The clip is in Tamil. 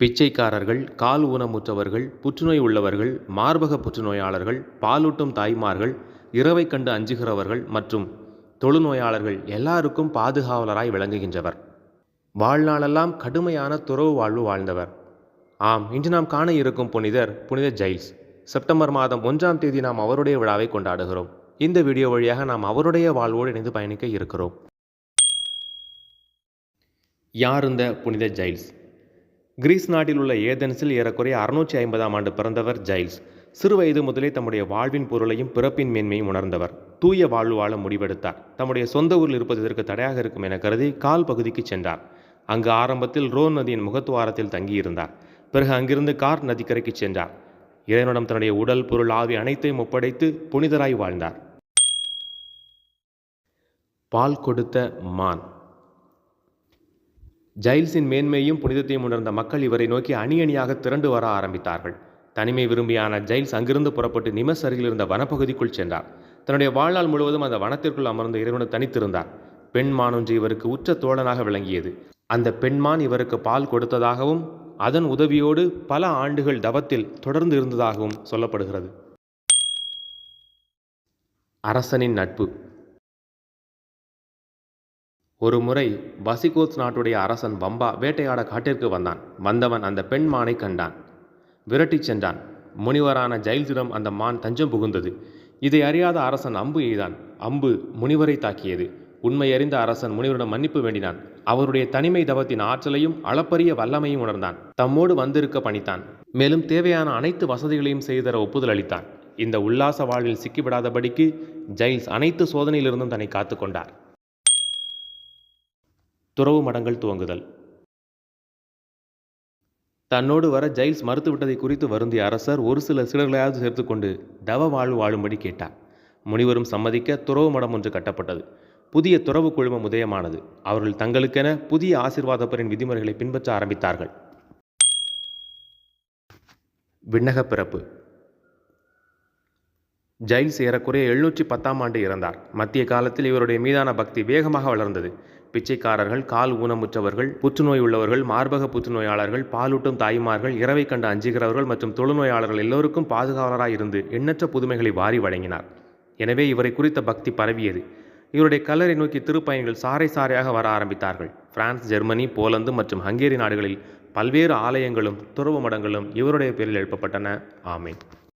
பிச்சைக்காரர்கள் கால் ஊனமுற்றவர்கள் புற்றுநோய் உள்ளவர்கள் மார்பக புற்றுநோயாளர்கள் பாலூட்டும் தாய்மார்கள் இரவை கண்டு அஞ்சுகிறவர்கள் மற்றும் தொழுநோயாளர்கள் எல்லாருக்கும் பாதுகாவலராய் விளங்குகின்றவர். வாழ்நாளெல்லாம் கடுமையான துறவு வாழ்வு வாழ்ந்தவர். ஆம் இன்று நாம் காண இருக்கும் புனிதர் புனித ஜைல்ஸ் செப்டம்பர் மாதம் ஒன்றாம் தேதி நாம் அவருடைய விழாவை கொண்டாடுகிறோம். இந்த வீடியோ வழியாக நாம் அவருடைய வாழ்வோடு இணைந்து பயணிக்க இருக்கிறோம். யார் இந்த புனித ஜைல்ஸ் கிரீஸ் நாட்டில் உள்ள ஏதென்ஸில் ஏறக்குறைய அறுநூற்றி ஐம்பதாம் ஆண்டு பிறந்தவர் ஜைல்ஸ். சிறு வயது முதலே தம்முடைய வாழ்வின் பொருளையும் பிறப்பின் மேன்மையும் உணர்ந்தவர். தூய வாழ்வு வாழ முடிவெடுத்தார். தம்முடைய சொந்த ஊரில் இருப்பதற்கு தடையாக இருக்கும் என கருதி கால் பகுதிக்கு சென்றார். அங்கு ஆரம்பத்தில் ரோன் நதியின் முகத்துவாரத்தில் தங்கியிருந்தார். பிறகு அங்கிருந்து கார் நதிக்கரைக்கு சென்றார். இறைவனிடம் தன்னுடைய உடல் பொருள் ஆவி அனைத்தையும் ஒப்படைத்து புனிதராய் வாழ்ந்தார். பால் கொடுத்த மான். ஜைல்ஸின் மேன்மையும் புனிதத்தையும் உணர்ந்த மக்கள் இவரை நோக்கி அணி அணியாக திரண்டு வர ஆரம்பித்தார்கள். தனிமை விரும்பியான ஜைல்ஸ் அங்கிருந்து புறப்பட்டு நிமஸ் அருகில் இருந்த வனப்பகுதிக்குள் சென்றார். தன்னுடைய வாழ்நாள் முழுவதும் அந்த வனத்திற்குள் அமர்ந்து இறைவனும் தனித்திருந்தார். பெண்மான் ஒன்று இவருக்கு உச்ச தோழனாக விளங்கியது. அந்த பெண்மான் இவருக்கு பால் கொடுத்ததாகவும் அதன் உதவியோடு பல ஆண்டுகள் தவத்தில் தொடர்ந்து இருந்ததாகவும் சொல்லப்படுகிறது. அரசனின் நட்பு. ஒரு முறை வசிகோத் நாட்டுடைய அரசன் வம்பா வேட்டையாட காட்டிற்கு வந்தான். வந்தவன் அந்த பெண் மானை கண்டான். விரட்டிச் சென்றான். முனிவரான ஜெயில்சிடம் அந்த மான் தஞ்சம் புகுந்தது. இதை அறியாத அரசன் அம்பு எய்தான். அம்பு முனிவரை தாக்கியது. உண்மை அறிந்த அரசன் முனிவரிடம் மன்னிப்பு வேண்டினான். அவருடைய தனிமை தவத்தின் ஆற்றலையும் அளப்பரிய வல்லமையும் உணர்ந்தான். தம்மோடு வந்திருக்க பணித்தான். மேலும் தேவையான அனைத்து வசதிகளையும் செய்து தர ஒப்புதல் அளித்தான். இந்த உல்லாச வாழ்வில் சிக்கிவிடாதபடிக்கு ஜெயில்ஸ் அனைத்து சோதனையிலிருந்தும் தன்னை காத்துக்கொண்டார் துறவு மடங்கள் துவங்குதல். தன்னோடு வர ஜெயில்ஸ் மறுத்துவிட்டதை குறித்து வருந்திய அரசர் ஒரு சில சிலர்களையாவது சேர்த்துக்கொண்டு தவ வாழ்வு வாழும்படி கேட்டார். முனிவரும் சம்மதிக்க துறவு மடம் ஒன்று கட்டப்பட்டது. புதிய துறவு குழுமம் உதயமானது. அவர்கள் தங்களுக்கென புதிய ஆசிர்வாதப்பரின் விதிமுறைகளை பின்பற்ற ஆரம்பித்தார்கள். விண்ணக பிறப்பு. ஜெயில்ஸ் ஏறக்குறைய எழுநூற்றி பத்தாம் ஆண்டு இறந்தார். மத்திய காலத்தில் இவருடைய மீதான பக்தி வேகமாக வளர்ந்தது. பிச்சைக்காரர்கள் கால் ஊனமுற்றவர்கள் புற்றுநோய் உள்ளவர்கள் மார்பக புற்றுநோயாளர்கள் பாலூட்டும் தாய்மார்கள் இரவை கண்டு அஞ்சுகிறவர்கள் மற்றும் தொழுநோயாளர்கள் எல்லோருக்கும் பாதுகாவலராக இருந்து எண்ணற்ற புதுமைகளை வாரி வழங்கினார். எனவே இவரை குறித்த பக்தி பரவியது. இவருடைய கல்லறை நோக்கி திருப்பயணிகள் சாறை சாறையாக வர ஆரம்பித்தார்கள். பிரான்ஸ் ஜெர்மனி போலந்து மற்றும் ஹங்கேரி நாடுகளில் பல்வேறு ஆலயங்களும் துறவு மடங்களும் இவருடைய பேரில் எழுப்பப்பட்டன. ஆமேன்.